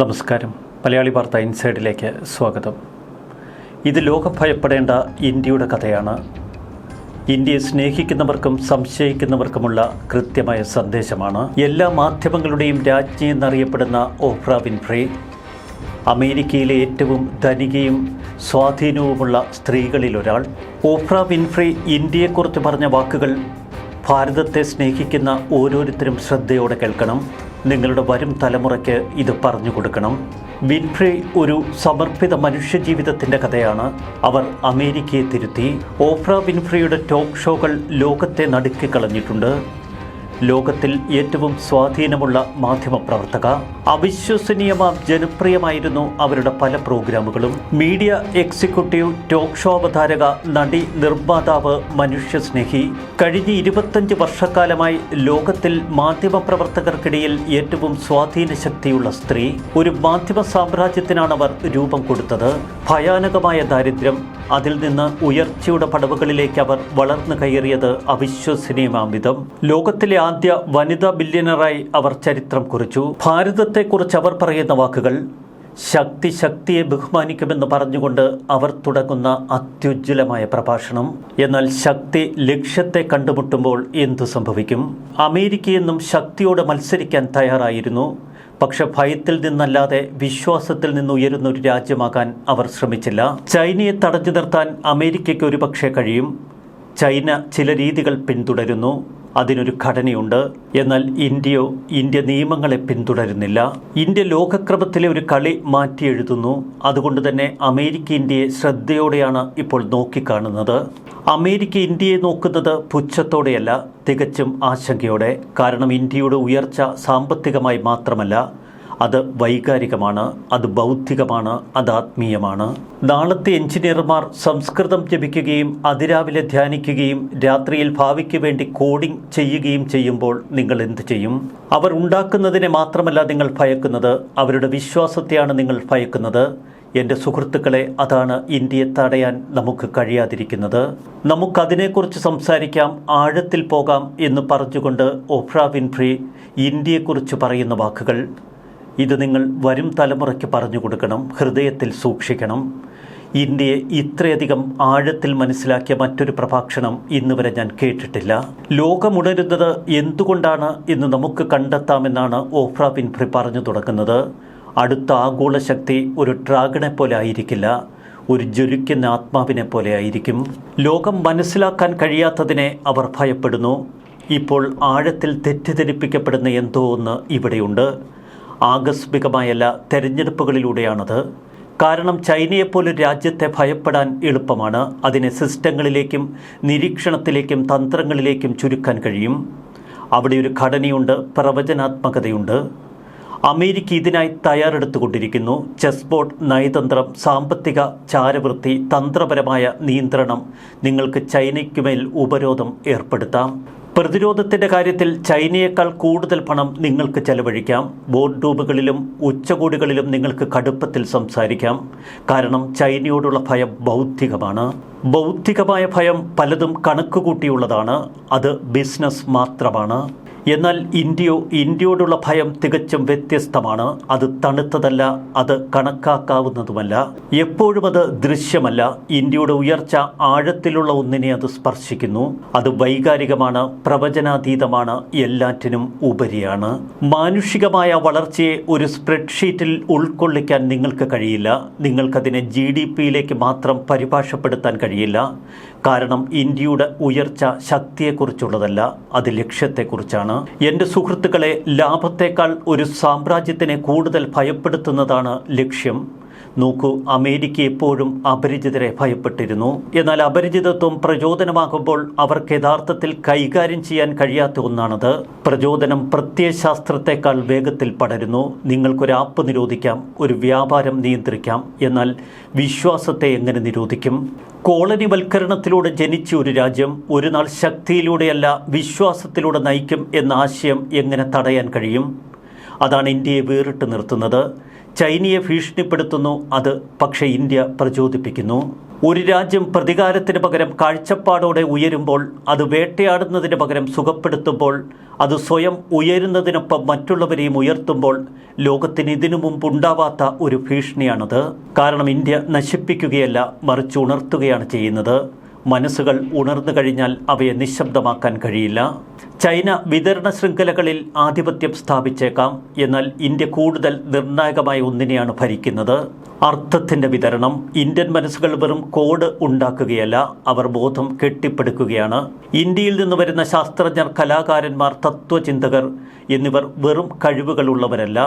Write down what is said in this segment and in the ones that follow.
നമസ്കാരം. മലയാളി വാർത്ത ഇൻസൈഡിലേക്ക് സ്വാഗതം. ഇത് ലോകം ഭയപ്പെടേണ്ട ഇന്ത്യയുടെ കഥയാണ്. ഇന്ത്യയെ സ്നേഹിക്കുന്നവർക്കും സംശയിക്കുന്നവർക്കുമുള്ള കൃത്യമായ സന്ദേശമാണ്. എല്ലാ മാധ്യമങ്ങളുടെയും രാജ്ഞി എന്നറിയപ്പെടുന്ന ഓഫ്ര വിൻഫ്രേ അമേരിക്കയിലെ ഏറ്റവും ധനികയും സ്വാധീനവുമുള്ള സ്ത്രീകളിൽ ഒരാൾ. ഓഫ്ര വിൻഫ്രേ ഇന്ത്യയെക്കുറിച്ച് പറഞ്ഞ വാക്കുകൾ ഭാരതത്തെ സ്നേഹിക്കുന്ന ഓരോരുത്തരും ശ്രദ്ധയോടെ കേൾക്കണം. നിങ്ങളുടെ വരും തലമുറയ്ക്ക് ഇത് പറഞ്ഞു കൊടുക്കണം. വിൻഫ്രേ ഒരു സമർപ്പിത മനുഷ്യജീവിതത്തിന്റെ കഥയാണ് അവർ അമേരിക്കയെ തിരുത്തി. ഓഫ്ര വിൻഫ്രയുടെ ടോക്ക് ഷോകൾ ലോകത്തെ നടുക്കിക്കളഞ്ഞിട്ടുണ്ട് ലോകത്തിൽ ഏറ്റവും സ്വാധീനമുള്ള മാധ്യമപ്രവർത്തക അവിശ്വസനീയമാം ജനപ്രിയമായിരുന്നു അവരുടെ പല പ്രോഗ്രാമുകളും. മീഡിയ എക്സിക്യൂട്ടീവ് ടോക്ക് ഷോ അവതാരക നടി നിർമ്മാതാവ് മനുഷ്യസ്നേഹി. കഴിഞ്ഞ ഇരുപത്തഞ്ച് വർഷക്കാലമായി ലോകത്തിൽ മാധ്യമപ്രവർത്തകർക്കിടയിൽ ഏറ്റവും സ്വാധീന ശക്തിയുള്ള സ്ത്രീ ഒരു മാധ്യമ സാമ്രാജ്യത്തിനാണ് അവർ രൂപം കൊടുത്തത്. ഭയാനകമായ ദാരിദ്ര്യം അതിൽ നിന്ന് ഉയർച്ചയുടെ പടവുകളിലേക്ക് അവർ വളർന്നു കയറിയത് അവിശ്വസനീയമാം വിധം. ലോകത്തിലെ ആദ്യ വനിതാ ബില്യണറായി അവർ ചരിത്രം കുറിച്ചു. ഭാരതത്തെക്കുറിച്ച് അവർ പറയുന്ന വാക്കുകൾ ശക്തി ശക്തിയെ ബഹുമാനിക്കുമെന്ന് പറഞ്ഞുകൊണ്ട് അവർ തുടങ്ങുന്ന അത്യുജ്വലമായ പ്രഭാഷണം. എന്നാൽ ശക്തി ലക്ഷ്യത്തെ കണ്ടുമുട്ടുമ്പോൾ എന്തു സംഭവിക്കും? അമേരിക്കയെന്നും ശക്തിയോട് മത്സരിക്കാൻ തയ്യാറായിരുന്നു. പക്ഷെ ഭയത്തിൽ നിന്നല്ലാതെ വിശ്വാസത്തിൽ നിന്ന് ഉയരുന്ന ഒരു രാജ്യമാകാൻ അവർ ശ്രമിച്ചില്ല. ചൈനയെ തടഞ്ഞു നിർത്താൻ അമേരിക്കയ്ക്ക് ഒരുപക്ഷെ കഴിയും. ചൈന ചില രീതികൾ പിന്തുടരുന്നു. അതിനൊരു ഘടനയുണ്ട്. എന്നാൽ ഇന്ത്യയോ ഇന്ത്യ നിയമങ്ങളെ പിന്തുടരുന്നില്ല. ഇന്ത്യ ലോകക്രമത്തിലെ ഒരു കളി മാറ്റിയെഴുതുന്നു. അതുകൊണ്ട് തന്നെ അമേരിക്ക ഇന്ത്യയെ ശ്രദ്ധയോടെയാണ് ഇപ്പോൾ നോക്കിക്കാണുന്നത്. അമേരിക്ക ഇന്ത്യയെ നോക്കുന്നത് പുച്ഛത്തോടെയല്ല തികച്ചും ആശങ്കയോടെ. കാരണം ഇന്ത്യയുടെ ഉയർച്ച സാമ്പത്തികമായി മാത്രമല്ല അത് വൈകാരികമാണ് അത് ബൗദ്ധികമാണ് അത് ആത്മീയമാണ്. നാളത്തെ എഞ്ചിനീയർമാർ സംസ്കൃതം ജപിക്കുകയും അതിരാവിലെ ധ്യാനിക്കുകയും രാത്രിയിൽ ഭാവിക്ക് വേണ്ടി കോഡിംഗ് ചെയ്യുകയും ചെയ്യുമ്പോൾ നിങ്ങൾ എന്ത് ചെയ്യും? അവർ ഉണ്ടാക്കുന്നതിനെ മാത്രമല്ല നിങ്ങൾ ഭയക്കുന്നത് അവരുടെ വിശ്വാസത്തെയാണ് നിങ്ങൾ ഭയക്കുന്നത്. എന്റെ സുഹൃത്തുക്കളെ അതാണ് ഇന്ത്യയെ തടയാൻ നമുക്ക് കഴിയാതിരിക്കുന്നത്. നമുക്കതിനെക്കുറിച്ച് സംസാരിക്കാം ആഴത്തിൽ പോകാം എന്ന് പറഞ്ഞുകൊണ്ട് ഒഫ്ര വിൻഫ്രി ഇന്ത്യയെക്കുറിച്ച് പറയുന്ന വാക്കുകൾ. ഇത് നിങ്ങൾ വരും തലമുറയ്ക്ക് പറഞ്ഞു കൊടുക്കണം ഹൃദയത്തിൽ സൂക്ഷിക്കണം. ഇന്ത്യയെ ഇത്രയധികം ആഴത്തിൽ മനസ്സിലാക്കിയ മറ്റൊരു പ്രഭാഷണം ഇന്ന് വരെ ഞാൻ കേട്ടിട്ടില്ല. ലോകമുണരുന്നത് എന്തുകൊണ്ടാണ് എന്ന് നമുക്ക് കണ്ടെത്താമെന്നാണ് ഓഫ്ര വിൻഫ്രി പറഞ്ഞു തുടങ്ങുന്നത്. അടുത്ത ആഗോള ശക്തി ഒരു ഡ്രാഗണെ പോലെ ആയിരിക്കില്ല ഒരു ജ്വലിക്കുന്ന ആത്മാവിനെ പോലെ ആയിരിക്കും. ലോകം മനസ്സിലാക്കാൻ കഴിയാത്തതിനെ അവർ ഭയപ്പെടുന്നു. ഇപ്പോൾ ആഴത്തിൽ തെറ്റിദ്ധരിപ്പിക്കപ്പെടുന്ന എന്തോ ഒന്ന് ഇവിടെയുണ്ട്. ആകസ്മികമായല്ല തെരഞ്ഞെടുപ്പുകളിലൂടെയാണത്. കാരണം ചൈനയെപ്പോലെ രാജ്യത്തെ ഭയപ്പെടാൻ എളുപ്പമാണ്. അതിനെ സിസ്റ്റങ്ങളിലേക്കും നിരീക്ഷണത്തിലേക്കും തന്ത്രങ്ങളിലേക്കും ചുരുക്കാൻ കഴിയും. അവിടെ ഒരു ഘടനയുണ്ട് പ്രവചനാത്മകതയുണ്ട്. അമേരിക്ക ഇതിനായി തയ്യാറെടുത്തുകൊണ്ടിരിക്കുന്നു. ചെസ് ബോർഡ് നയതന്ത്രം സാമ്പത്തിക ചാരവൃത്തി തന്ത്രപരമായ നിയന്ത്രണം നിങ്ങൾക്ക് ചൈനയ്ക്കുമേൽ ഉപരോധം ഏർപ്പെടുത്താം. പ്രതിരോധത്തിന്റെ കാര്യത്തിൽ ചൈനയേക്കാൾ കൂടുതൽ പണം നിങ്ങൾക്ക് ചെലവഴിക്കാം. ബോർഡ് റൂമുകളിലും ഉച്ചകോടികളിലും നിങ്ങൾക്ക് കടുപ്പത്തിൽ സംസാരിക്കാം. കാരണം ചൈനയോടുള്ള ഭയം ബൗദ്ധികമാണ്. ബൗദ്ധികമായ ഭയം പലതും കണക്കുകൂട്ടിയുള്ളതാണ്. അത് ബിസിനസ് മാത്രമാണ്. എന്നാൽ ഇന്ത്യയോ ഇന്ത്യയോടുള്ള ഭയം തികച്ചും വ്യത്യസ്തമാണ്. അത് തണുത്തതല്ല അത് കണക്കാക്കാവുന്നതുമല്ല. എപ്പോഴും അത് ദൃശ്യമല്ല. ഇന്ത്യയുടെ ഉയർച്ച ആഴത്തിലുള്ള ഒന്നിനെ അത് സ്പർശിക്കുന്നു. അത് വൈകാരികമാണ് പ്രവചനാതീതമാണ് എല്ലാറ്റിനും ഉപരിയാണ്. മാനുഷികമായ വളർച്ചയെ ഒരു സ്പ്രെഡ്ഷീറ്റിൽ ഉൾക്കൊള്ളിക്കാൻ നിങ്ങൾക്ക് കഴിയില്ല. നിങ്ങൾക്കതിനെ ജി ഡി പിയിലേക്ക് മാത്രം പരിഭാഷപ്പെടുത്താൻ കഴിയില്ല. കാരണം ഇന്ത്യയുടെ ഉയർച്ച ശക്തിയെക്കുറിച്ചുള്ളതല്ല അത് ലക്ഷ്യത്തെക്കുറിച്ചാണ്. എന്റെ സുഹൃത്തുക്കളെ ലാഭത്തേക്കാൾ ഒരു സാമ്രാജ്യത്തിനെ കൂടുതൽ ഭയപ്പെടുത്തുന്നതാണ് ലക്ഷ്യം. നോക്കൂ അമേരിക്ക എപ്പോഴും അപരിചിതരെ ഭയപ്പെട്ടിരുന്നു. എന്നാൽ അപരിചിതത്വം പ്രചോദനമാകുമ്പോൾ അവർക്ക് യഥാർത്ഥത്തിൽ കൈകാര്യം ചെയ്യാൻ കഴിയാത്ത ഒന്നാണത്. പ്രചോദനം പ്രത്യയശാസ്ത്രത്തെക്കാൾ വേഗത്തിൽ പടരുന്നു. നിങ്ങൾക്കൊരു ആപ്പ് നിരോധിക്കാം ഒരു വ്യാപാരം നിയന്ത്രിക്കാം. എന്നാൽ വിശ്വാസത്തെ എങ്ങനെ നിരോധിക്കും? കോളനിവൽക്കരണത്തിലൂടെ ജനിച്ച ഒരു രാജ്യം ഒരു നാൾ ശക്തിയിലൂടെയല്ല വിശ്വാസത്തിലൂടെ നയിക്കും എന്ന ആശയം എങ്ങനെ തടയാൻ കഴിയും? അതാണ് ഇന്ത്യയെ വേറിട്ട് നിർത്തുന്നത്. ചൈനയെ ഭീഷണിപ്പെടുത്തുന്നു അത് പക്ഷേ ഇന്ത്യ പ്രചോദിപ്പിക്കുന്നു. ഒരു രാജ്യം പ്രതികാരത്തിന് പകരം കാഴ്ചപ്പാടോടെ ഉയരുമ്പോൾ അത് വേട്ടയാടുന്നതിന് പകരം സുഖപ്പെടുത്തുമ്പോൾ അത് സ്വയം ഉയരുന്നതിനൊപ്പം മറ്റുള്ളവരെയും ഉയർത്തുമ്പോൾ ലോകത്തിന് ഇതിനു മുമ്പ് ഉണ്ടാവാത്ത ഒരു ഭീഷണിയാണത്. കാരണം ഇന്ത്യ നശിപ്പിക്കുകയല്ല മറിച്ച് ഉണർത്തുകയാണ് ചെയ്യുന്നത്. മനസ്സുകൾ ഉണർന്നു കഴിഞ്ഞാൽ അവയെ നിശബ്ദമാക്കാൻ കഴിയില്ല. ചൈന വിതരണ ശൃംഖലകളിൽ ആധിപത്യം സ്ഥാപിച്ചേക്കാം എന്നാൽ ഇന്ത്യ കൂടുതൽ നിർണായകമായ ഒന്നിനെയാണ് ഭരിക്കുന്നത്. അർത്ഥത്തിന്റെ വിതരണം. ഇന്ത്യൻ മനസ്സുകൾ വെറും കോഡ് ഉണ്ടാക്കുകയല്ല അവർ ബോധം കെട്ടിപ്പടുക്കുകയാണ്. ഇന്ത്യയിൽ നിന്ന് വരുന്ന ശാസ്ത്രജ്ഞർ കലാകാരന്മാർ തത്വചിന്തകർ എന്നിവർ വെറും കഴിവുകളുള്ളവരല്ല.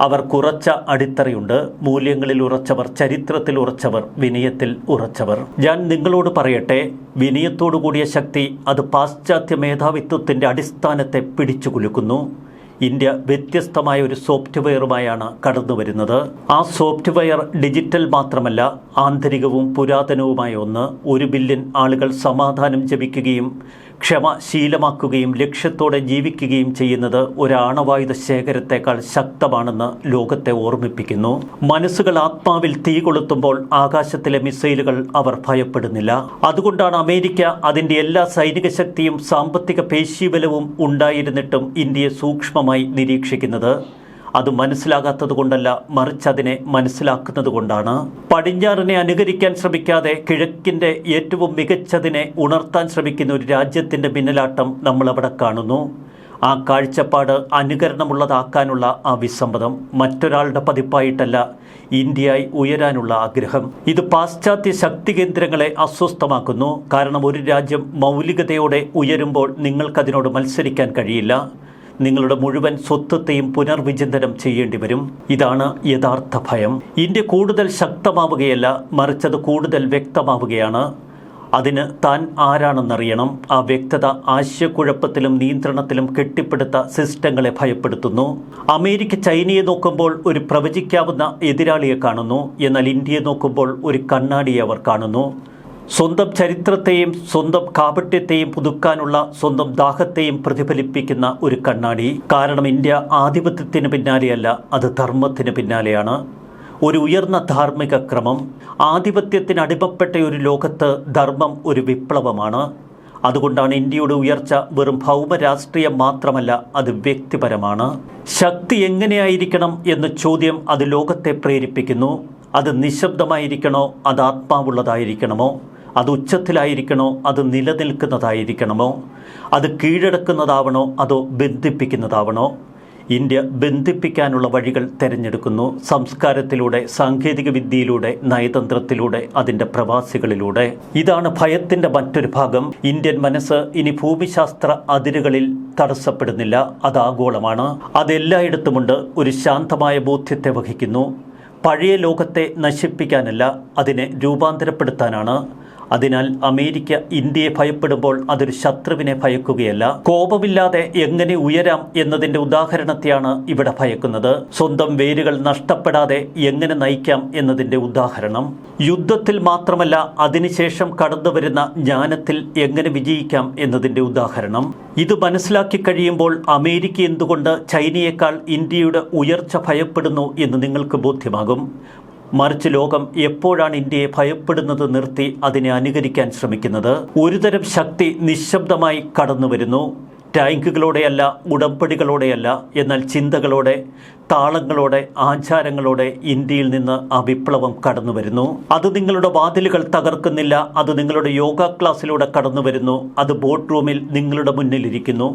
അവർ കുറച്ച അടിത്തറയുണ്ട്. മൂല്യങ്ങളിൽ ഉറച്ചവർ ചരിത്രത്തിൽ ഉറച്ചവർ വിനയത്തിൽ ഉറച്ചവർ. ഞാൻ നിങ്ങളോട് പറയട്ടെ വിനയത്തോടു കൂടിയ ശക്തി അത് പാശ്ചാത്യ മേധാവിത്വത്തിന്റെ അടിസ്ഥാനത്തെ പിടിച്ചു കുലുക്കുന്നു. ഇന്ത്യ വ്യത്യസ്തമായ ഒരു സോഫ്റ്റ്വെയറുമായാണ് കടന്നു വരുന്നത്. ആ സോഫ്റ്റ്വെയർ ഡിജിറ്റൽ മാത്രമല്ല ആന്തരികവും പുരാതനവുമായ ഒന്ന്. ഒരു ബില്യൺ ആളുകൾ സമാധാനം ജപിക്കുകയും ക്ഷമ ശീലമാക്കുകയും ലക്ഷ്യത്തോടെ ജീവിക്കുകയും ചെയ്യുന്നത് ഒരു ആണവായുധ ശേഖരത്തെക്കാൾ ശക്തമാണെന്ന് ലോകത്തെ ഓർമ്മിപ്പിക്കുന്നു. മനസ്സുകൾ ആത്മാവിൽ തീ കൊളുത്തുമ്പോൾ ആകാശത്തിലെ മിസൈലുകൾ അവർ ഭയപ്പെടുന്നില്ല. അതുകൊണ്ടാണ് അമേരിക്ക അതിന്റെ എല്ലാ സൈനിക ശക്തിയും സാമ്പത്തിക പേശീബലവും ഉണ്ടായിരുന്നിട്ടും ഇന്ത്യയെ സൂക്ഷ്മമായി നിരീക്ഷിക്കുന്നത്. അത് മനസ്സിലാകാത്തത് കൊണ്ടല്ല മറിച്ച് അതിനെ മനസ്സിലാക്കുന്നത് കൊണ്ടാണ്. പടിഞ്ഞാറിനെ അനുകരിക്കാൻ ശ്രമിക്കാതെ കിഴക്കിന്റെ ഏറ്റവും മികച്ചതിനെ ഉണർത്താൻ ശ്രമിക്കുന്ന ഒരു രാജ്യത്തിന്റെ മിന്നലാട്ടം നമ്മൾ അവിടെ കാണുന്നു. ആ കാഴ്ചപ്പാട് അനുകരണമുള്ളതാക്കാനുള്ള ആ വിസമ്മതം മറ്റൊരാളുടെ പതിപ്പായിട്ടല്ല ഇന്ത്യയായി ഉയരാനുള്ള ആഗ്രഹം. ഇത് പാശ്ചാത്യ ശക്തി കേന്ദ്രങ്ങളെ അസ്വസ്ഥമാക്കുന്നു. കാരണം ഒരു രാജ്യം മൗലികതയോടെ ഉയരുമ്പോൾ നിങ്ങൾക്കതിനോട് മത്സരിക്കാൻ കഴിയില്ല. നിങ്ങളുടെ മുഴുവൻ സ്വത്വത്തെയും പുനർവിചിന്തനം ചെയ്യേണ്ടി വരും. ഇതാണ് യഥാർത്ഥ ഭയം. ഇന്ത്യ കൂടുതൽ ശക്തമാവുകയല്ല മറിച്ചത് കൂടുതൽ വ്യക്തമാവുകയാണ്. അതിന് താൻ ആരാണെന്നറിയണം. ആ വ്യക്തത ആശയക്കുഴപ്പത്തിലും നിയന്ത്രണത്തിലും കെട്ടിപ്പടുത്ത സിസ്റ്റങ്ങളെ ഭയപ്പെടുത്തുന്നു. അമേരിക്ക ചൈനയെ നോക്കുമ്പോൾ ഒരു പ്രവചിക്കാവുന്ന എതിരാളിയെ കാണുന്നു. എന്നാൽ ഇന്ത്യയെ നോക്കുമ്പോൾ ഒരു കണ്ണാടിയെ അവർ കാണുന്നു. സ്വന്തം ചരിത്രത്തെയും സ്വന്തം കാപട്യത്തെയും പുതുക്കാനുള്ള സ്വന്തം ദാഹത്തെയും പ്രതിഫലിപ്പിക്കുന്ന ഒരു കണ്ണാടി. കാരണം ഇന്ത്യ ആധിപത്യത്തിന് പിന്നാലെയല്ല അത് ധർമ്മത്തിന് പിന്നാലെയാണ്. ഒരു ഉയർന്ന ധാർമ്മിക ക്രമം. ആധിപത്യത്തിന് അടിമപ്പെട്ട ഒരു ലോകത്ത് ധർമ്മം ഒരു വിപ്ലവമാണ്. അതുകൊണ്ടാണ് ഇന്ത്യയുടെ ഉയർച്ച വെറും ഭൗമ രാഷ്ട്രീയം മാത്രമല്ല അത് വ്യക്തിപരമാണ്. ശക്തി എങ്ങനെയായിരിക്കണം എന്ന ചോദ്യം അത് ലോകത്തെ പ്രേരിപ്പിക്കുന്നു. അത് നിശബ്ദമായിരിക്കണോ? അത് ആത്മാവുള്ളതായിരിക്കണമോ? അത് ഉച്ചത്തിലായിരിക്കണോ? അത് നിലനിൽക്കുന്നതായിരിക്കണമോ? അത് കീഴടക്കുന്നതാവണോ? അതോ ബന്ധിപ്പിക്കുന്നതാവണോ? ഇന്ത്യ ബന്ധിപ്പിക്കാനുള്ള വഴികൾ തിരഞ്ഞെടുക്കുന്നു. സംസ്കാരത്തിലൂടെ സാങ്കേതിക വിദ്യയിലൂടെ നയതന്ത്രത്തിലൂടെ അതിന്റെ പ്രവാസികളിലൂടെ. ഇതാണ് ഭയത്തിന്റെ മറ്റൊരു ഭാഗം. ഇന്ത്യൻ മനസ്സ് ഇനി ഭൂമിശാസ്ത്ര അതിരുകളിൽ തടസ്സപ്പെടുന്നില്ല. അത് ആഗോളമാണ്. അതെല്ലായിടത്തുമുണ്ട് ഒരു ശാന്തമായ ബോധ്യത്തെ വഹിക്കുന്നു. പഴയ ലോകത്തെ നശിപ്പിക്കാനല്ല അതിനെ രൂപാന്തരപ്പെടുത്താനാണ്. അതിനാൽ അമേരിക്ക ഇന്ത്യയെ ഭയപ്പെടുമ്പോൾ അതൊരു ശത്രുവിനെ ഭയക്കുകയല്ല. കോപമില്ലാതെ എങ്ങനെ ഉയരാം എന്നതിന്റെ ഉദാഹരണത്തെയാണ് ഇവിടെ ഭയക്കുന്നത്. സ്വന്തം വേരുകൾ നഷ്ടപ്പെടാതെ എങ്ങനെ നയിക്കാം എന്നതിന്റെ ഉദാഹരണം. യുദ്ധത്തിൽ മാത്രമല്ല അതിനുശേഷം കടന്നു വരുന്ന ജ്ഞാനത്തിൽ എങ്ങനെ വിജയിക്കാം എന്നതിന്റെ ഉദാഹരണം. ഇത് മനസ്സിലാക്കി കഴിയുമ്പോൾ അമേരിക്ക എന്തുകൊണ്ട് ചൈനയേക്കാൾ ഇന്ത്യയുടെ ഉയർച്ച ഭയപ്പെടുന്നു എന്ന് നിങ്ങൾക്ക് ബോധ്യമാകും. മറിച്ച് ലോകം എപ്പോഴാണ് ഇന്ത്യയെ ഭയപ്പെടുന്നത് നിർത്തി അതിനെ അനുകരിക്കാൻ ശ്രമിക്കുന്നത്? ഒരുതരം ശക്തി നിശബ്ദമായി കടന്നു വരുന്നു ടാങ്കുകളോടെയല്ല ഉടമ്പടികളോടെയല്ല എന്നാൽ ചിന്തകളോടെ താളങ്ങളോടെ ആചാരങ്ങളോടെ ഇന്ത്യയിൽ നിന്ന് ആ വിപ്ലവം കടന്നു വരുന്നു അത് നിങ്ങളുടെ വാതിലുകൾ തകർക്കുന്നില്ല അത് നിങ്ങളുടെ യോഗ ക്ലാസ്സിലൂടെ കടന്നു വരുന്നു അത് ബോട്ട് റൂമിൽ നിങ്ങളുടെ മുന്നിലിരിക്കുന്നു.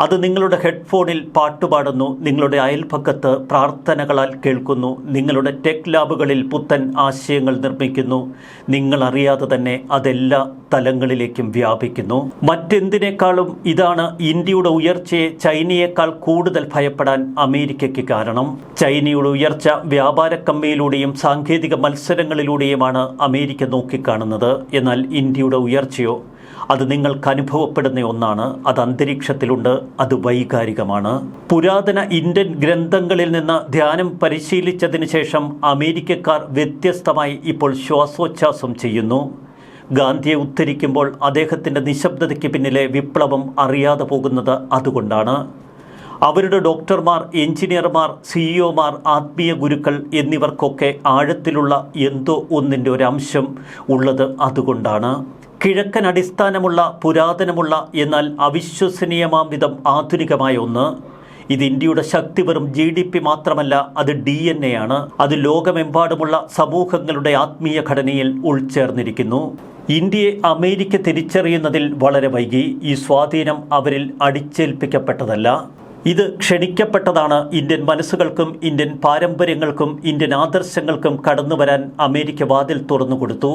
അത് നിങ്ങളുടെ ഹെഡ്ഫോണിൽ പാട്ടുപാടുന്നു നിങ്ങളുടെ അയൽപക്കത്ത് പ്രാർത്ഥനകളാൽ കേൾക്കുന്നു നിങ്ങളുടെ ടെക് ലാബുകളിൽ പുത്തൻ ആശയങ്ങൾ നിർമ്മിക്കുന്നു നിങ്ങൾ അറിയാതെ തന്നെ അതെല്ലാ തലങ്ങളിലേക്കും വ്യാപിക്കുന്നു. മറ്റെന്തിനേക്കാളും ഇതാണ് ഇന്ത്യയുടെ ഉയർച്ചയെ ചൈനയേക്കാൾ കൂടുതൽ ഭയപ്പെടാൻ അമേരിക്കയ്ക്ക് കാരണം. ചൈനയുടെ ഉയർച്ച വ്യാപാര കമ്മിയിലൂടെയും സാങ്കേതിക മത്സരങ്ങളിലൂടെയുമാണ് അമേരിക്ക നോക്കിക്കാണുന്നത്. എന്നാൽ ഇന്ത്യയുടെ ഉയർച്ചയോ അത് നിങ്ങൾക്ക് അനുഭവപ്പെടുന്ന ഒന്നാണ്. അത് അന്തരീക്ഷത്തിലുണ്ട്. അത് വൈകാരികമാണ്. പുരാതന ഇന്ത്യൻ ഗ്രന്ഥങ്ങളിൽ നിന്ന് ധ്യാനം പരിശീലിച്ചതിന് ശേഷം അമേരിക്കക്കാർ വ്യത്യസ്തമായി ഇപ്പോൾ ശ്വാസോച്ഛാസം ചെയ്യുന്നു. ഗാന്ധിയെ ഉദ്ധരിക്കുമ്പോൾ അദ്ദേഹത്തിന്റെ നിശബ്ദതയ്ക്ക് പിന്നിലെ വിപ്ലവം അറിയാതെ പോകുന്നത് അതുകൊണ്ടാണ്. അവരുടെ ഡോക്ടർമാർ എഞ്ചിനീയർമാർ സിഇഒമാർ ആത്മീയ ഗുരുക്കൾ എന്നിവർക്കൊക്കെ ആഴത്തിലുള്ള എന്തോ ഒന്നിന്റെ ഒരംശം ഉള്ളത് അതുകൊണ്ടാണ്. കിഴക്കൻ അടിസ്ഥാനമുള്ള പുരാതനമുള്ള എന്നാൽ അവിശ്വസനീയമാം വിധം ആധുനികമായ ഒന്ന്. ഇത് ഇന്ത്യയുടെ ശക്തി വെറും ജി ഡി പി മാത്രമല്ല അത് ഡി എൻ എ ആണ്. അത് ലോകമെമ്പാടുമുള്ള സമൂഹങ്ങളുടെ ആത്മീയ ഘടനയിൽ ഉൾച്ചേർന്നിരിക്കുന്നു. ഇന്ത്യയെ അമേരിക്ക തിരിച്ചറിയുന്നതിൽ വളരെ വൈകി. ഈ സ്വാധീനം അവരിൽ അടിച്ചേൽപ്പിക്കപ്പെട്ടതല്ല. ഇത് ക്ഷണിക്കപ്പെട്ടതാണ് ഇന്ത്യൻ മനസ്സുകൾക്കും ഇന്ത്യൻ പാരമ്പര്യങ്ങൾക്കും ഇന്ത്യൻ ആദർശങ്ങൾക്കും കടന്നു വരാൻ അമേരിക്ക വാതിൽ തുറന്നുകൊടുത്തു.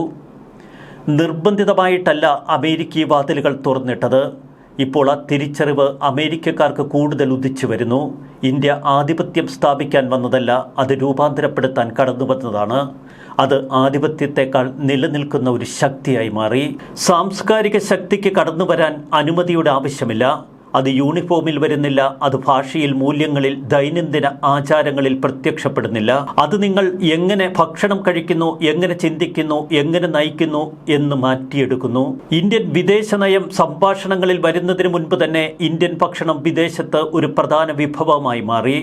നിർബന്ധിതമായിട്ടല്ല അമേരിക്ക ഈ വാതിലുകൾ തുറന്നിട്ടത്. ഇപ്പോൾ ആ തിരിച്ചറിവ് അമേരിക്കക്കാർക്ക് കൂടുതൽ ഉദിച്ചു വരുന്നു. ഇന്ത്യ ആധിപത്യം സ്ഥാപിക്കാൻ വന്നതല്ല അത് രൂപാന്തരപ്പെടുത്താൻ കടന്നു വന്നതാണ്. അത് ആധിപത്യത്തെക്കാൾ നിലനിൽക്കുന്ന ഒരു ശക്തിയായി മാറി. സാംസ്കാരിക ശക്തിക്ക് കടന്നു വരാൻ അനുമതിയുടെ ആവശ്യമില്ല. അത് യൂണിഫോമിൽ വരുന്നില്ല അത് ഭാഷയിൽ മൂല്യങ്ങളിൽ ദൈനംദിന ആചാരങ്ങളിൽ പ്രത്യക്ഷപ്പെടുന്നില്ല. അത് നിങ്ങൾ എങ്ങനെ ഭക്ഷണം കഴിക്കുന്നു എങ്ങനെ ചിന്തിക്കുന്നു എങ്ങനെ നയിക്കുന്നു എന്ന് മാറ്റിയെടുക്കുന്നു. ഇന്ത്യൻ വിദേശ നയം സംഭാഷണങ്ങളിൽ വരുന്നതിന് മുൻപ് തന്നെ ഇന്ത്യൻ ഭക്ഷണം വിദേശത്ത് ഒരു പ്രധാന വിഭവമായി മാറി.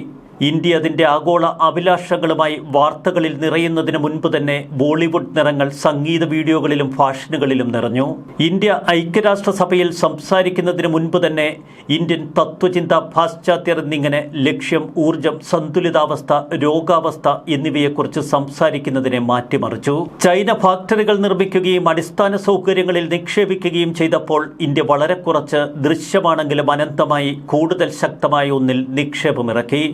ഇന്ത്യ അതിന്റെ ആഗോള അഭിലാഷങ്ങളുമായി വാർത്തകളിൽ നിറയുന്നതിന് മുൻപ് തന്നെ ബോളിവുഡ് നിറങ്ങൾ സംഗീത വീഡിയോകളിലും ഫാഷനുകളിലും നിറഞ്ഞു. ഇന്ത്യ ഐക്യരാഷ്ട്രസഭയിൽ സംസാരിക്കുന്നതിന് മുൻപ് തന്നെ ഇന്ത്യൻ തത്വചിന്ത പാശ്ചാത്യർ എന്നിങ്ങനെ ലക്ഷ്യം ഊർജം സന്തുലിതാവസ്ഥ രോഗാവസ്ഥ എന്നിവയെക്കുറിച്ച് സംസാരിക്കുന്നതിനെ മാറ്റിമറിച്ചു. ചൈന ഫാക്ടറികൾ നിർമ്മിക്കുകയും അടിസ്ഥാന സൗകര്യങ്ങളിൽ നിക്ഷേപിക്കുകയും ചെയ്തപ്പോൾ ഇന്ത്യ വളരെ കുറച്ച് ദൃശ്യമാണെങ്കിലും അനന്തമായി കൂടുതൽ ശക്തമായ ഒന്നിൽ നിക്ഷേപമിറക്കി.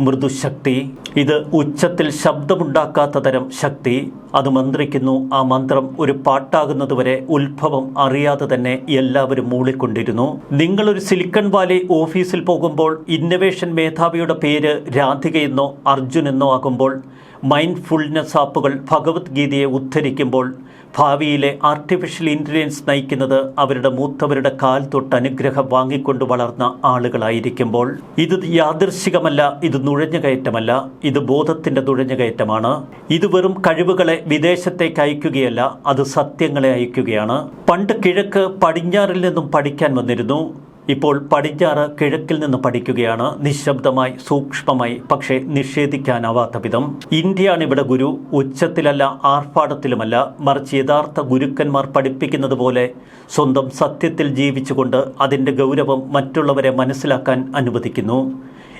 മൃദുശക്തി. ഇത് ഉച്ചത്തിൽ ശബ്ദമുണ്ടാക്കാത്ത തരം ശക്തി. അത് മന്ത്രിക്കുന്നു. ആ മന്ത്രം ഒരു പാട്ടാകുന്നതുവരെ ഉത്ഭവം അറിയാതെ തന്നെ എല്ലാവരും മൂളിക്കൊണ്ടിരുന്നു. നിങ്ങളൊരു സിലിക്കൺ വാലി ഓഫീസിൽ പോകുമ്പോൾ ഇന്നവേഷൻ മേധാവിയുടെ പേര് രാധികയെന്നോ അർജുനെന്നോ ആകുമ്പോൾ മൈൻഡ്ഫുൾനെസ് ആപ്പുകൾ ഭഗവത്ഗീതയെ ഉദ്ധരിക്കുമ്പോൾ ഭാവിയിലെ ആർട്ടിഫിഷ്യൽ ഇന്റലിജൻസ് നയിക്കുന്നത് അവരുടെ മൂത്തവരുടെ കാൽ തൊട്ട് അനുഗ്രഹം വാങ്ങിക്കൊണ്ട് വളർന്ന ആളുകളായിരിക്കുമ്പോൾ ഇത് യാദൃശികമല്ല ഇത് നുഴഞ്ഞുകയറ്റമല്ല ഇത് ബോധത്തിന്റെ നുഴഞ്ഞുകയറ്റമാണ്. ഇത് വെറും കഴിവുകളെ വിദേശത്തേക്ക് അയക്കുകയല്ല അത് സത്യങ്ങളെ അയക്കുകയാണ്. പണ്ട് കിഴക്ക് പടിഞ്ഞാറിൽ നിന്നും പഠിക്കാൻ വന്നിരുന്നു. ഇപ്പോൾ പടിഞ്ഞാറ് കിഴക്കിൽ നിന്ന് പഠിക്കുകയാണ്. നിശബ്ദമായി സൂക്ഷ്മമായി പക്ഷേ നിഷേധിക്കാനാവാത്ത വിധം. ഇന്ത്യയാണ് ഇവിടെ ഗുരു. ഉച്ചത്തിലല്ല ആർഭാടത്തിലുമല്ല. മറിച്ച് യഥാർത്ഥ ഗുരുക്കന്മാർ പഠിപ്പിക്കുന്നത് പോലെ സ്വന്തം സത്യത്തിൽ ജീവിച്ചുകൊണ്ട് അതിന്റെ ഗൗരവം മറ്റുള്ളവരെ മനസ്സിലാക്കാൻ അനുവദിക്കുന്നു.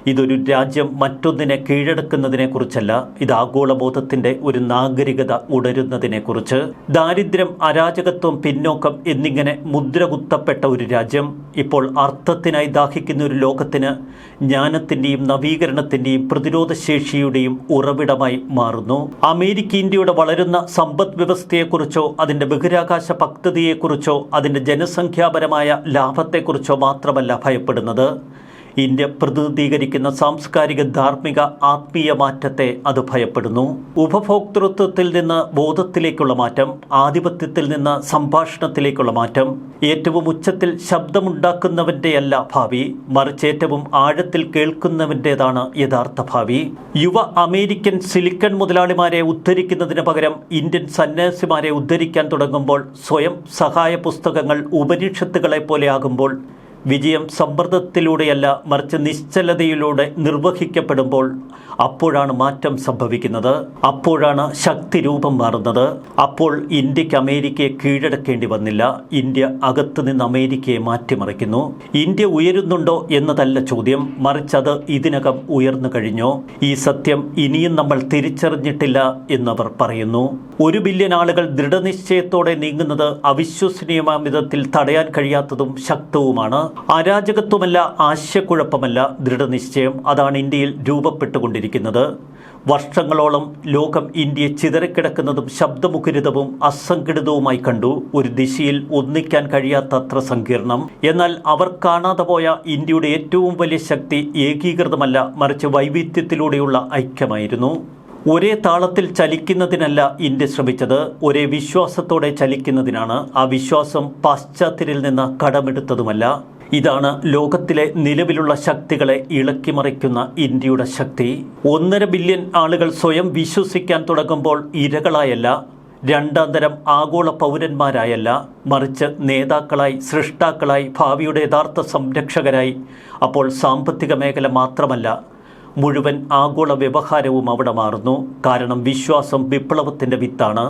ഇതൊരു രാജ്യം മറ്റൊന്നിനെ കീഴടക്കുന്നതിനെക്കുറിച്ചല്ല ഇത് ആഗോളബോധത്തിന്റെ ഒരു നാഗരികത ഉണരുന്നതിനെക്കുറിച്ച്. ദാരിദ്ര്യം അരാജകത്വം പിന്നോക്കം എന്നിങ്ങനെ മുദ്രകുത്തപ്പെട്ട ഒരു രാജ്യം ഇപ്പോൾ അർത്ഥത്തിനായി ദാഹിക്കുന്ന ഒരു ലോകത്തിന് ജ്ഞാനത്തിന്റെയും നവീകരണത്തിന്റെയും പ്രതിരോധശേഷിയുടെയും ഉറവിടമായി മാറുന്നു. അമേരിക്ക ഇന്ത്യയുടെ വളരുന്ന സമ്പദ് വ്യവസ്ഥയെക്കുറിച്ചോ അതിന്റെ ബഹിരാകാശ പദ്ധതിയെക്കുറിച്ചോ അതിന്റെ ജനസംഖ്യാപരമായ ലാഭത്തെക്കുറിച്ചോ മാത്രമല്ല ഭയപ്പെടുന്നത്. ഇന്ത്യ പ്രതിനിധീകരിക്കുന്ന സാംസ്കാരിക ധാർമ്മിക ആത്മീയ മാറ്റത്തെ അത് ഭയപ്പെടുന്നു. ഉപഭോക്തൃത്വത്തിൽ നിന്ന് ബോധത്തിലേക്കുള്ള മാറ്റം ആധിപത്യത്തിൽ നിന്ന് സംഭാഷണത്തിലേക്കുള്ള മാറ്റം ഏറ്റവും ഉച്ചത്തിൽ ശബ്ദമുണ്ടാക്കുന്നവന്റെയല്ല ഭാവി മറിച്ച് ഏറ്റവും ആഴത്തിൽ കേൾക്കുന്നവന്റേതാണ് യഥാർത്ഥ ഭാവി. യുവ അമേരിക്കൻ സിലിക്കൺ മുതലാളിമാരെ ഉദ്ധരിക്കുന്നതിന് പകരം ഇന്ത്യൻ സന്യാസിമാരെ ഉദ്ധരിക്കാൻ തുടങ്ങുമ്പോൾ സ്വയം സഹായ പുസ്തകങ്ങൾ ഉപനിഷത്തുകളെ പോലെയാകുമ്പോൾ വിജയം സമ്മർദ്ദത്തിലൂടെയല്ല മറിച്ച് നിശ്ചലതയിലൂടെ നിർവഹിക്കപ്പെടുമ്പോൾ അപ്പോഴാണ് മാറ്റം സംഭവിക്കുന്നത്. അപ്പോഴാണ് ശക്തി രൂപം മാറുന്നത്. അപ്പോൾ ഇന്ത്യയ്ക്ക് അമേരിക്കയെ കീഴടക്കേണ്ടി വന്നില്ല. ഇന്ത്യ അകത്ത് നിന്ന് അമേരിക്കയെ മാറ്റിമറിക്കുന്നു. ഇന്ത്യ ഉയരുന്നുണ്ടോ എന്നതല്ല ചോദ്യം. മറിച്ച് അത് ഇതിനകം ഉയർന്നു കഴിഞ്ഞോ. ഈ സത്യം ഇനിയും നമ്മൾ തിരിച്ചറിഞ്ഞിട്ടില്ല എന്നവർ പറയുന്നു. ഒരു ബില്യൺ ആളുകൾ ദൃഢനിശ്ചയത്തോടെ നീങ്ങുന്നത് അവിശ്വസനീയമായ വിധത്തിൽ തടയാൻ കഴിയാത്തതും ശക്തവുമാണ്. അരാജകത്വമല്ല ആശയക്കുഴപ്പമല്ല ദൃഢനിശ്ചയം. അതാണ് ഇന്ത്യയിൽ രൂപപ്പെട്ടുകൊണ്ടിരിക്കുന്നത്. വർഷങ്ങളോളം ലോകം ഇന്ത്യയെ ചിതറിക്കിടക്കുന്നതും ശബ്ദമുഖരിതവും അസംഘടിതവുമായി കണ്ടു. ഒരു ദിശയിൽ ഒന്നിക്കാൻ കഴിയാത്തത്ര സങ്കീർണം. എന്നാൽ അവർ കാണാതെ പോയ ഇന്ത്യയുടെ ഏറ്റവും വലിയ ശക്തി ഏകീകൃതമല്ല മറിച്ച് വൈവിധ്യത്തിലൂടെയുള്ള ഐക്യമായിരുന്നു. ഒരേ താളത്തിൽ ചലിക്കുന്നതിനല്ല ഇന്ത്യ ശ്രമിച്ചത് ഒരേ വിശ്വാസത്തോടെ ചലിക്കുന്നതിനാണ്. ആ വിശ്വാസം പാശ്ചാത്യരിൽ നിന്ന് കടമെടുത്തതുമല്ല. ഇതാണ് ലോകത്തിലെ നിലവിലുള്ള ശക്തികളെ ഇളക്കിമറിക്കുന്ന ഇന്ത്യയുടെ ശക്തി. ഒന്നര ബില്യൺ ആളുകൾ സ്വയം വിശ്വസിക്കാൻ തുടങ്ങുമ്പോൾ ഇരകളായല്ല രണ്ടാം തരം ആഗോള പൗരന്മാരായല്ല മറിച്ച് നേതാക്കളായി സൃഷ്ടാക്കളായി ഭാവിയുടെ യഥാർത്ഥ സംരക്ഷകരായി. അപ്പോൾ സാമ്പത്തിക മേഖല മാത്രമല്ല മുഴുവൻ ആഗോള വ്യവഹാരവും അവിടെ മാറുന്നു. കാരണം വിശ്വാസം വിപ്ലവത്തിന്റെ വിത്താണ്.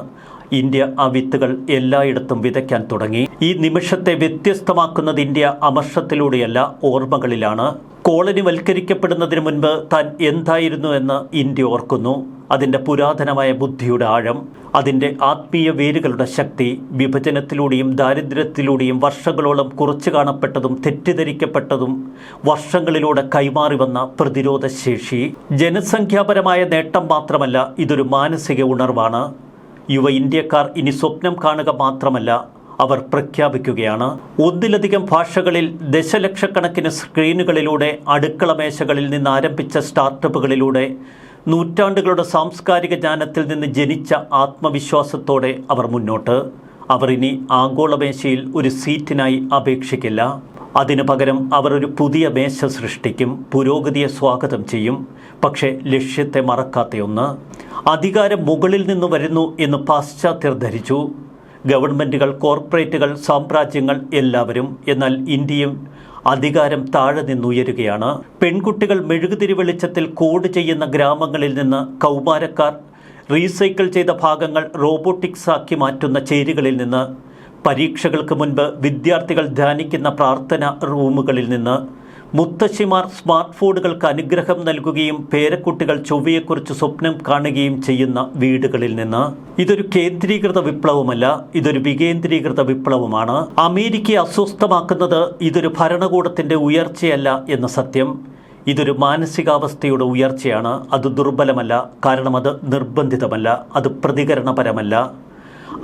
ഇന്ത്യ ആ വിത്തുകൾ എല്ലായിടത്തും വിതയ്ക്കാൻ തുടങ്ങി. ഈ നിമിഷത്തെ വ്യത്യസ്തമാക്കുന്നത് ഇന്ത്യ അമർഷത്തിലൂടെയല്ല ഓർമ്മകളിലാണ്. കോളനിവൽക്കരിക്കപ്പെടുന്നതിന് മുൻപ് താൻ എന്തായിരുന്നു എന്ന് ഇന്ത്യ ഓർക്കുന്നു. അതിന്റെ പുരാതനമായ ബുദ്ധിയുടെ ആഴം അതിന്റെ ആത്മീയ വേരുകളുടെ ശക്തി വിഭജനത്തിലൂടെയും ദാരിദ്ര്യത്തിലൂടെയും വർഷങ്ങളോളം കുറച്ചു കാണപ്പെട്ടതും തെറ്റിദ്ധരിക്കപ്പെട്ടതും വർഷങ്ങളിലൂടെ കൈമാറി വന്ന പ്രതിരോധശേഷി. ജനസംഖ്യാപരമായ നേട്ടം മാത്രമല്ല ഇതൊരു മാനസിക ഉണർവാണ്. യുവ ഇന്ത്യക്കാർ ഇനി സ്വപ്നം കാണുക മാത്രമല്ല അവർ പ്രഖ്യാപിക്കുകയാണ്. ഒന്നിലധികം ഭാഷകളിൽ ദശലക്ഷക്കണക്കിന് സ്ക്രീനുകളിലൂടെ അടുക്കള മേശകളിൽ നിന്ന് ആരംഭിച്ച സ്റ്റാർട്ടപ്പുകളിലൂടെ നൂറ്റാണ്ടുകളുടെ സാംസ്കാരിക ജ്ഞാനത്തിൽ നിന്ന് ജനിച്ച ആത്മവിശ്വാസത്തോടെ അവർ മുന്നോട്ട്. അവർ ഇനി ആഗോളമേശയിൽ ഒരു സീറ്റിനായി അപേക്ഷിക്കില്ല. അതിനു പകരം അവർ ഒരു പുതിയ മേശ സൃഷ്ടിക്കും പുരോഗതിയെ സ്വാഗതം ചെയ്യും. പക്ഷേ ലക്ഷ്യത്തെ മറക്കാത്തയൊന്ന് അധികാരം മുകളിൽ നിന്ന് വരുന്നു എന്ന് പാശ്ചാത്യർ ധരിച്ചു. ഗവൺമെന്റുകൾ കോർപ്പറേറ്റുകൾ സാമ്രാജ്യങ്ങൾ എല്ലാവരും എന്നാൽ ഇന്ത്യയും അധികാരം താഴെ നിന്നുയരുകയാണ്. പെൺകുട്ടികൾ മെഴുകുതിരി വെളിച്ചത്തിൽ കോഡ് ചെയ്യുന്ന ഗ്രാമങ്ങളിൽ നിന്ന് കൗമാരക്കാർ റീസൈക്കിൾ ചെയ്ത ഭാഗങ്ങൾ റോബോട്ടിക്സ് ആക്കി മാറ്റുന്ന ചേരികളിൽ നിന്ന് പരീക്ഷകൾക്ക് മുൻപ് വിദ്യാർത്ഥികൾ ധ്യാനിക്കുന്ന പ്രാർത്ഥന റൂമുകളിൽ നിന്ന് മുത്തശ്ശിമാർ സ്മാർട്ട് ഫോണുകൾക്ക് അനുഗ്രഹം നൽകുകയും പേരക്കുട്ടികൾ ചൊവ്വയെക്കുറിച്ച് സ്വപ്നം കാണുകയും ചെയ്യുന്ന വീടുകളിൽ നിന്ന് ഇതൊരു കേന്ദ്രീകൃത വിപ്ലവമല്ല ഇതൊരു വികേന്ദ്രീകൃത വിപ്ലവമാണ്. അമേരിക്കയെ അസ്വസ്ഥമാക്കുന്നത് ഇതൊരു ഭരണകൂടത്തിന്റെ ഉയർച്ചയല്ല എന്ന സത്യം. ഇതൊരു മാനസികാവസ്ഥയുടെ ഉയർച്ചയാണ്. അത് ദുർബലമല്ല കാരണം അത് നിർബന്ധിതമല്ല അത് പ്രതികരണപരമല്ല.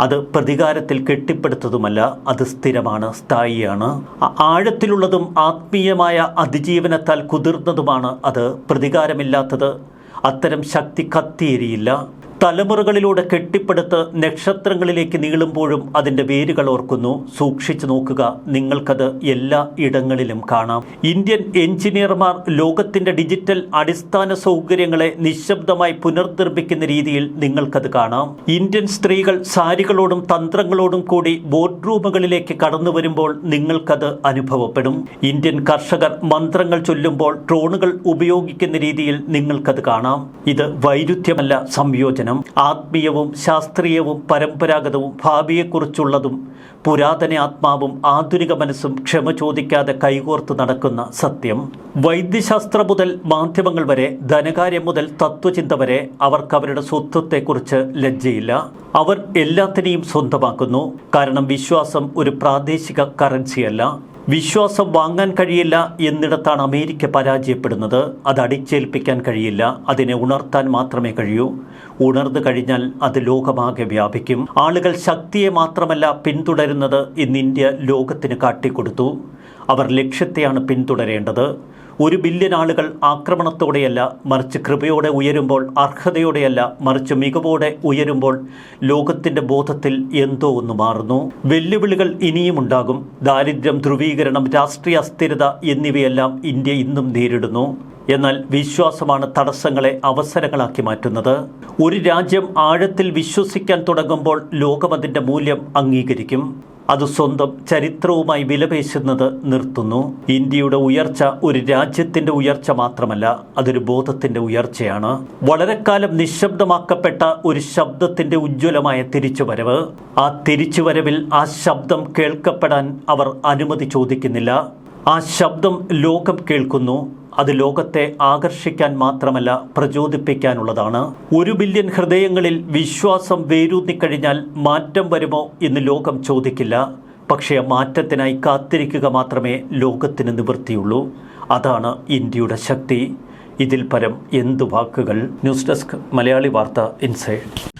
അത് പ്രതികാരത്തിൽ കെട്ടിപ്പടുത്തതുമല്ല അത് സ്ഥിരമാണ് സ്ഥായിയാണ്. ആഴത്തിലുള്ളതും ആത്മീയമായ അതിജീവനത്താൽ കുതിർന്നതുമാണ് അത് പ്രതികാരമില്ലാത്തത്. അത്തരം ശക്തി കത്തിയേരിയില്ല. തലമുറകളിലൂടെ കെട്ടിപ്പടുത്ത് നക്ഷത്രങ്ങളിലേക്ക് നീളുമ്പോഴും അതിന്റെ വേരുകൾ ഓർക്കുന്നു. സൂക്ഷിച്ചു നോക്കുക. നിങ്ങൾക്കത് എല്ലാ ഇടങ്ങളിലും കാണാം. ഇന്ത്യൻ എഞ്ചിനീയർമാർ ലോകത്തിന്റെ ഡിജിറ്റൽ അടിസ്ഥാന സൗകര്യങ്ങളെ നിശബ്ദമായി പുനർനിർമ്മിക്കുന്ന രീതിയിൽ നിങ്ങൾക്കത് കാണാം. ഇന്ത്യൻ സ്ത്രീകൾ സാരികളോടും തന്ത്രങ്ങളോടും കൂടി ബോർഡ് റൂമുകളിലേക്ക് കടന്നു വരുമ്പോൾ നിങ്ങൾക്കത് അനുഭവപ്പെടും. ഇന്ത്യൻ കർഷകർ മന്ത്രങ്ങൾ ചൊല്ലുമ്പോൾ ഡ്രോണുകൾ ഉപയോഗിക്കുന്ന രീതിയിൽ നിങ്ങൾക്കത് കാണാം. ഇത് വൈരുദ്ധ്യമല്ല സംയോജനം ആത്മീയവും ശാസ്ത്രീയവും പരമ്പരാഗതവും ഭാവിയെക്കുറിച്ചുള്ളതും പുരാതന ആത്മാവും ആധുനിക മനസ്സും ക്ഷമ ചോദിക്കാതെ കൈകോർത്ത് നടക്കുന്ന സത്യം. വൈദ്യശാസ്ത്രം മുതൽ മാധ്യമങ്ങൾ വരെ ധനകാര്യം മുതൽ തത്വചിന്ത വരെ അവർക്ക് അവരുടെ സ്വത്വത്തെക്കുറിച്ച് ലജ്ജയില്ല. അവർ എല്ലാത്തിനെയും സ്വന്തമാക്കുന്നു. കാരണം വിശ്വാസം ഒരു പ്രാദേശിക കറൻസിയല്ല. വിശ്വാസം വാങ്ങാൻ കഴിയില്ല എന്നിടത്താണ് അമേരിക്ക പരാജയപ്പെടുന്നത്. അത് അടിച്ചേൽപ്പിക്കാൻ കഴിയില്ല. അതിനെ ഉണർത്താൻ മാത്രമേ കഴിയൂ. ഉണർന്നു കഴിഞ്ഞാൽ അത് ലോകമാകെ വ്യാപിക്കും. ആളുകൾ ശക്തിയെ മാത്രമല്ല പിന്തുടരുന്നത് ഇന്ന് ഇന്ത്യ ലോകത്തിന് കാട്ടിക്കൊടുത്തു. അവർ ലക്ഷ്യത്തെയാണ് പിന്തുടരേണ്ടത്. ഒരു ബില്യൺ ആളുകൾ ആക്രമണത്തോടെയല്ല മറിച്ച് കൃപയോടെ ഉയരുമ്പോൾ അർഹതയോടെയല്ല മറിച്ച് മികവോടെ ഉയരുമ്പോൾ ലോകത്തിന്റെ ബോധത്തിൽ എന്തോ ഒന്ന് മാറുന്നു. വെല്ലുവിളികൾ ഇനിയും ഉണ്ടാകും. ദാരിദ്ര്യം ധ്രുവീകരണം രാഷ്ട്രീയ അസ്ഥിരത എന്നിവയെല്ലാം ഇന്ത്യ ഇന്നും നേരിടുന്നു. എന്നാൽ വിശ്വാസമാണ് തടസ്സങ്ങളെ അവസരങ്ങളാക്കി മാറ്റുന്നത്. ഒരു രാജ്യം ആഴത്തിൽ വിശ്വസിക്കാൻ തുടങ്ങുമ്പോൾ ലോകം അതിന്റെ മൂല്യം അംഗീകരിക്കും. അത് സ്വന്തം ചരിത്രവുമായി വിലപേശുന്നത് നിർത്തുന്നു. ഇന്ത്യയുടെ ഉയർച്ച ഒരു രാജ്യത്തിന്റെ ഉയർച്ച മാത്രമല്ല അതൊരു ബോധത്തിന്റെ ഉയർച്ചയാണ്. വളരെക്കാലം കാലം നിശബ്ദമാക്കപ്പെട്ട ഒരു ശബ്ദത്തിന്റെ ഉജ്ജ്വലമായ തിരിച്ചുവരവ്. ആ തിരിച്ചുവരവിൽ ആ ശബ്ദം കേൾക്കപ്പെടാൻ അവർ അനുമതി ചോദിക്കുന്നില്ല. ആ ശബ്ദം ലോകം കേൾക്കുന്നു. അത് ലോകത്തെ ആകർഷിക്കാൻ മാത്രമല്ല പ്രചോദിപ്പിക്കാനുള്ളതാണ്. ഒരു ബില്യൺ ഹൃദയങ്ങളിൽ വിശ്വാസം വേരൂന്നിക്കഴിഞ്ഞാൽ മാറ്റം വരുമോ എന്ന് ലോകം ചോദിക്കില്ല. പക്ഷേ മാറ്റത്തിനായി കാത്തിരിക്കുക മാത്രമേ ലോകത്തിന് നിവൃത്തിയുള്ളൂ. അതാണ് ഇന്ത്യയുടെ ശക്തി. ഇതിൽ പരം എന്തു വാക്കുകൾ? ന്യൂസ് ഡെസ്ക് മലയാളി വാർത്ത ഇൻസൈഡ്.